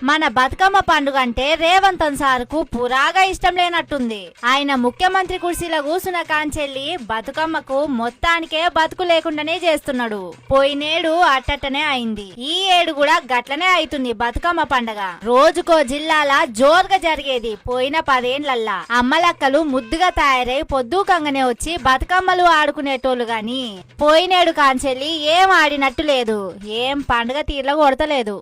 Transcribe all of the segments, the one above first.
మన బతుకమ్మ పండుగ అంటే రేవంతన్ సార్కు పురాగా ఇష్టం లేనట్టుంది. ఆయన ముఖ్యమంత్రి కుర్చీలో కూసున్న కాంచెల్లి బతుకమ్మకు మొత్తానికే బతుకు లేకుండానే చేస్తున్నాడు. పోయినేడు అట్టట్టనే అయింది. ఈ ఏడు కూడా గట్లనే అవుతుంది బతుకమ్మ పండగ. రోజుకో జిల్లాల జోరుగా జరిగేది పోయిన పదేండ్లల్లా. అమ్మలక్కలు ముద్దుగా తయారై పొద్దుకంగానే వచ్చి బతుకమ్మలు ఆడుకునేటోళ్ళు గాని పోయినేడు కాంచెల్లి ఏం ఆడినట్టు లేదు. ఏం పండుగ తీర్ల కొడతలేదు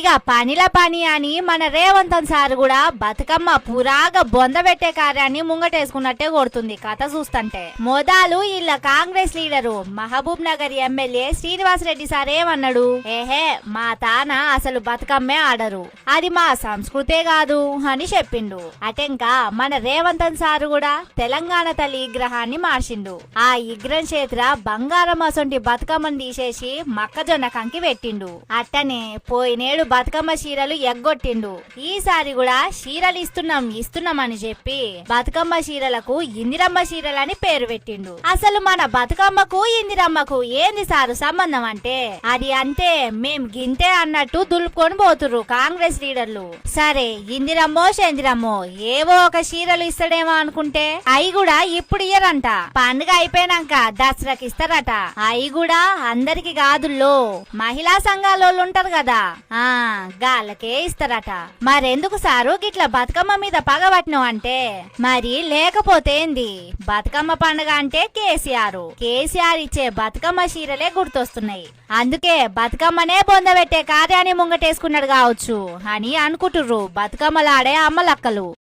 ఇక పనిల పని అని మన రేవంతన్ సార్ కూడా బతుకమ్మ పురాగా బొందబెట్టే కార్యాన్ని ముంగటేసుకున్నట్టే కొడుతుంది కథ చూస్తుంటే. మొదలు ఇలా Congress leader Mahbub Nagar MLA Srinivas Reddy sir ఏమన్నాడు? ఏహే మా తాన అసలు బతుకమ్మే ఆడరు. అది మా సంస్కృతే కాదు అని చెప్పిండు. అటెంకా మన రేవంతన్ సార్ కూడా తెలంగాణ తల్లి విగ్రహాన్ని మార్చిండు. ఆ విగ్రహం చేతిర బంగారం అసొంటి బతుకమ్మను తీసేసి మొక్కజొన్న కంకి పెట్టిండు. అట్టనే పోయినేడు బతుకమ్మ చీరలు ఎగ్గొట్టిండు. ఈసారి కూడా చీరలు ఇస్తున్నాం ఇస్తున్నాం అని చెప్పి బతుకమ్మ చీరలకు ఇందిరమ్మ చీరలని పేరు పెట్టిండు. అసలు మన బతుకమ్మకు ఇందిరమ్మకు ఏంది సారు సంబంధం అంటే? అది అంతే మేం గింతే అన్నట్టు దులుపుకొని పోతుర్రు కాంగ్రెస్ లీడర్లు. సరే ఇందిరమ్మో చందిరమ్మో ఏవో ఒక చీరలు ఇస్తాడేమో అనుకుంటే అవి కూడా ఇప్పుడు ఇయ్యరంట. పండుగ అయిపోయినాక దసరాకి ఇస్తారట. అవి కూడా అందరికి కాదుల్లో మహిళా సంఘాలు ఉంటారు కదా. ఆ గాళ్ళకే ఇస్తారట. మరెందుకు సారు గిట్ల బతుకమ్మ మీద పగబట్టినావు అంటే? మరి లేకపోతేంది బతుకమ్మ పండుగ అంటే కేసీఆర్. కేసీఆర్ ఇచ్చే బతుకమ్మ చీరలే గుర్తొస్తున్నాయి. అందుకే బతుకమ్మనే బొందబెట్టే కార్యాన్ని ముంగటేసుకున్నాడు కావచ్చు అని అనుకుంటుర్రు బతుకమ్మలాడే అమ్మలక్కలు.